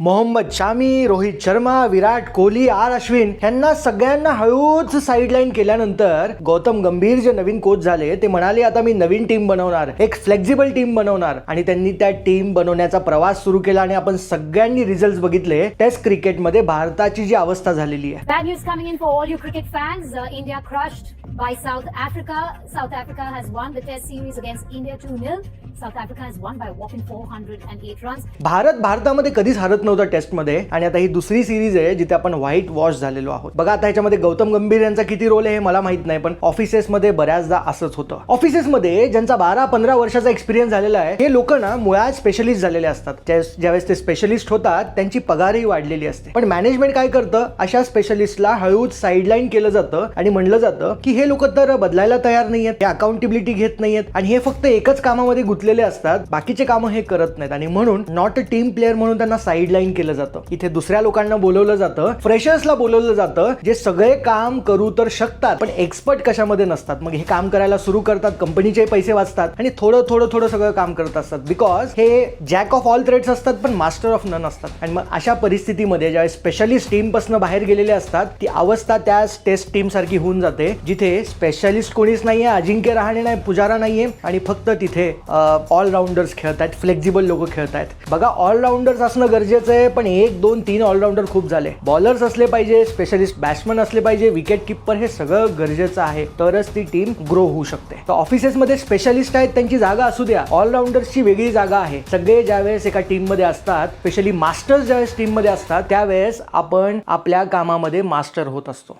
Mohammed Shami Rohit Sharma Virat Kohli R Ashwin यांना सगळ्यांना हळूच साईडलाईन केल्यानंतर गौतम गंभीर जे नवीन कोच झाले ते म्हणाले आता मी नवीन टीम बनवणार एक फ्लेक्झिबल टीम बनवणार आणि त्यांनी त्या टीम बनवण्याचा प्रवास सुरू केला आणि आपण सगळ्यांनी रिझल्ट बघितले टेस्ट क्रिकेटमध्ये भारताची जी अवस्था झालेली आहे. Uh, by South Africa. South Africa has won the Test series against India 2 0. South Africa has won by a whopping 408 runs. Bharat भारतामध्ये कधीच हरत नव्हतं टेस्टमध्ये आणि आता ही दुसरी सिरीज आहे जिथे आपण व्हाईट वॉश झालेलो आहोत. बघा आता ह्याच्यामध्ये गौतम गंभीर यांचा किती रोल आहे हे मला माहीत नाही पण ऑफिसेसमध्ये बऱ्याचदा असंच होतं. ऑफिसेसमध्ये ज्यांचा बारा पंधरा वर्षाचा एक्सपिरियन्स झालेला आहे हे लोक ना मुळात स्पेशलिस्ट झालेले असतात. ज्यावेळेस ते स्पेशलिस्ट होतात त्यांची पगारही वाढलेली असते. पण मॅनेजमेंट काय करतं? अशा स्पेशलिस्टला हळूच साईडलाईन केलं जातं आणि म्हणलं जातं की हे लोक तर बदलायला तयार नाहीयेत हे अकाउंटेबिलिटी घेत नाहीयेत आणि हे फक्त एकच कामामध्ये गुंतलेले असतात बाकीचे कामं हे करत नाहीत. आणि म्हणून नॉट अ टीम प्लेअर म्हणून त्यांना साईडलाईन केलं जातं. इथे दुसऱ्या लोकांना बोलवलं जातं फ्रेशर्सला बोलवलं जातं जे सगळे काम करू तर शकतात पण एक्सपर्ट कशामध्ये नसतात? मग हे काम करायला सुरू करतात कंपनीचे पैसे वाचतात आणि थोडं थोडं थोडं सगळं काम करत असतात. बिकॉज हे जॅक ऑफ ऑल थ्रेड्स असतात पण मास्टर ऑफ नन असतात. आणि मग अशा परिस्थितीमध्ये ज्यावेळेस स्पेशलिस्ट टीमपासून बाहेर गेलेले असतात ती अवस्था त्या टेस्ट टीम सारखी होऊन जाते जिथे स्पेशलिस्ट कोणीच नाहीये अजिंक्य रहाणे नाही पुजारा नाहीये आणि फक्त तिथे ऑलराऊंडर्स खेळत आहेत फ्लेक्झिबल लोक खेळत आहेत बघा ऑलराऊंडर्स असणं गरजेचं आहे पण एक दोन तीन ऑलराऊंडर खूप झाले. बॉलर्स असले पाहिजे स्पेशलिस्ट बॅट्समन असले पाहिजे विकेट किपर हे सगळं गरजेचं आहे. तरच ती टीम ग्रो होऊ शकते. तर ऑफिसेसमध्ये स्पेशलिस्ट आहेत त्यांची जागा असू द्या. ऑलराऊंडर्सची वेगळी जागा आहे. सगळे ज्यावेळेस एका टीममध्ये असतात स्पेशली मास्टर्स ज्यावेळेस टीममध्ये असतात त्यावेळेस आपण आपल्या कामामध्ये मास्टर होत असतो.